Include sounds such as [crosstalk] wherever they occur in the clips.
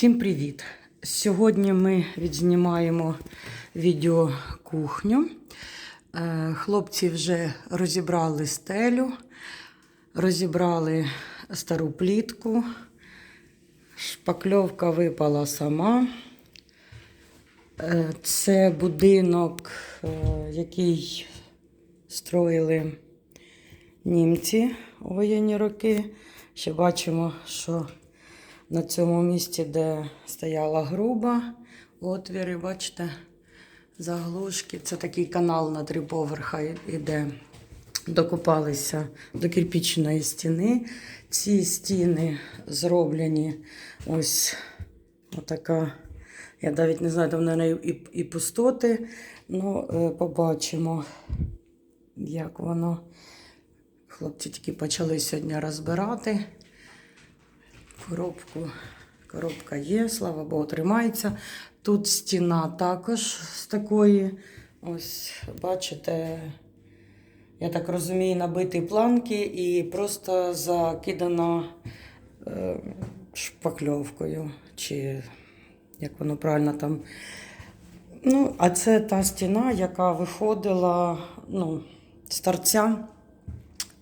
Всім привіт! Сьогодні ми відзнімаємо відео кухню. Е, Хлопці вже розібрали стелю, розібрали стару плітку, шпакльовка випала сама. Е, Це будинок, е, який строїли німці у воєнні роки. Ще бачимо, що на цьому місці, де стояла груба, отвіри, бачите, заглушки. Це такий канал на три поверха іде. Докопалися до кирпічної стіни. Ці стіни зроблені ось отака. Я навіть не знаю, там в і, і пустоти. Ну, е, побачимо, як воно. Хлопці тільки почали сьогодні розбирати. Коробку. Коробка є, слава Богу, тримається. Тут стіна також з такої. Ось, бачите, я так розумію, набиті планки і просто закидано е, шпакльовкою. Чи як воно правильно там. Ну, а це та стіна, яка виходила ну, з торця.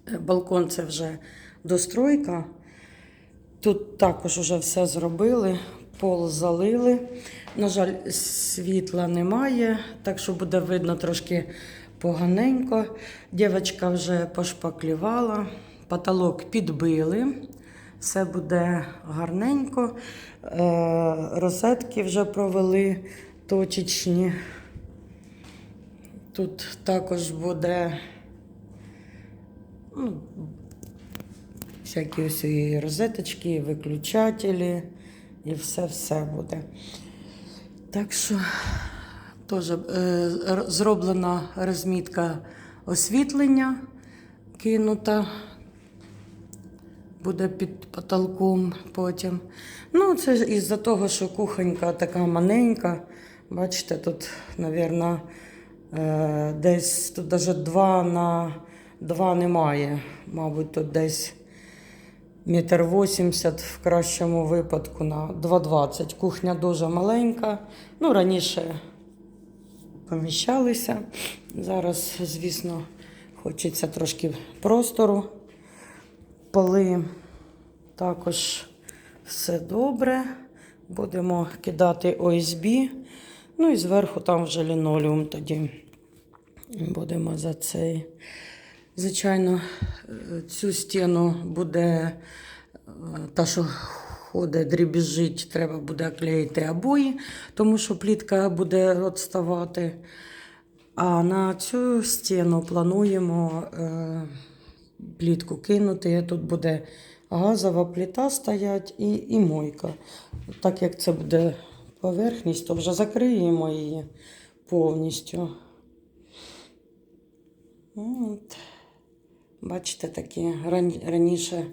Е, Балкон це вже достройка. Тут також вже все зробили, пол залили. На жаль, світла немає, так що буде видно трошки поганенько. Дівчинка вже пошпаклювала, потолок підбили, все буде гарненько. Е, Розетки вже провели точечні. Тут також буде ну, всякі ось і розеточки, виключателі, і все-все буде. Так що теж е, зроблена розмітка освітлення кинута. Буде під потолком потім. Ну, це із-за того, що кухонька така маленька. Бачите, тут, мабуть, десь тут навіть два на два немає. Мабуть, тут десь метр вісімдесят в кращому випадку на 2,20. Кухня дуже маленька. Ну, раніше поміщалися. Зараз, звісно, хочеться трошки простору. Поли також все добре. Будемо кидати ОСБ. Ну і зверху там вже лінолеум тоді. Будемо за цей. Звичайно, е, цю стіну буде е, та, що ходить, дрібіжить, треба буде клеїти обої, тому що плітка буде відставати. А на цю стіну плануємо е, плітку кинути. Тут буде газова плита стоять і, і мойка. Так як це буде поверхність, то вже закриємо її повністю. От. Бачите, такі раніше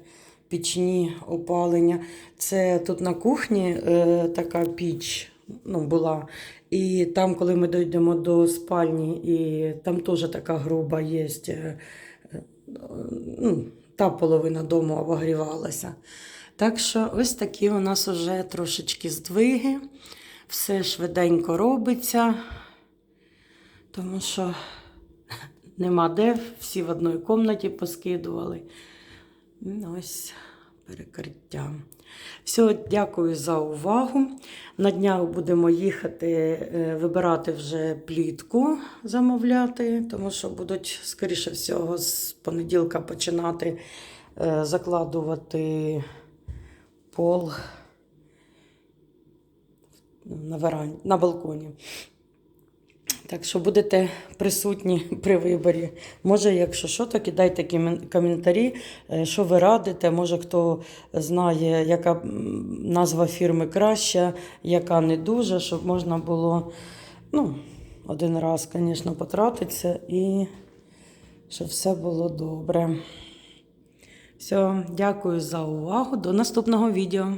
пічні опалення. Це тут на кухні е, така піч ну, була. І там, коли ми дійдемо до спальні, і там теж така груба є. Е, е, ну, та половина дому обогрівалася. Так що ось такі у нас вже трошечки здвиги. Все швиденько робиться, тому що нема де, всі в одній кімнаті поскидували. Ну, Ось перекриття. Все, дякую за увагу. На днях будемо їхати, е, вибирати вже плітку, замовляти, тому що будуть, скоріше всього, з понеділка починати е, закладувати пол на, веран... на балконі. Так що будете присутні [laughs] при виборі. Може, якщо що, то кидайте коментарі, е, що ви радите. Може, хто знає, яка назва фірми краща, яка не дуже, щоб можна було ну, один раз, звісно, потратитися і щоб все було добре. Все, дякую за увагу. До наступного відео.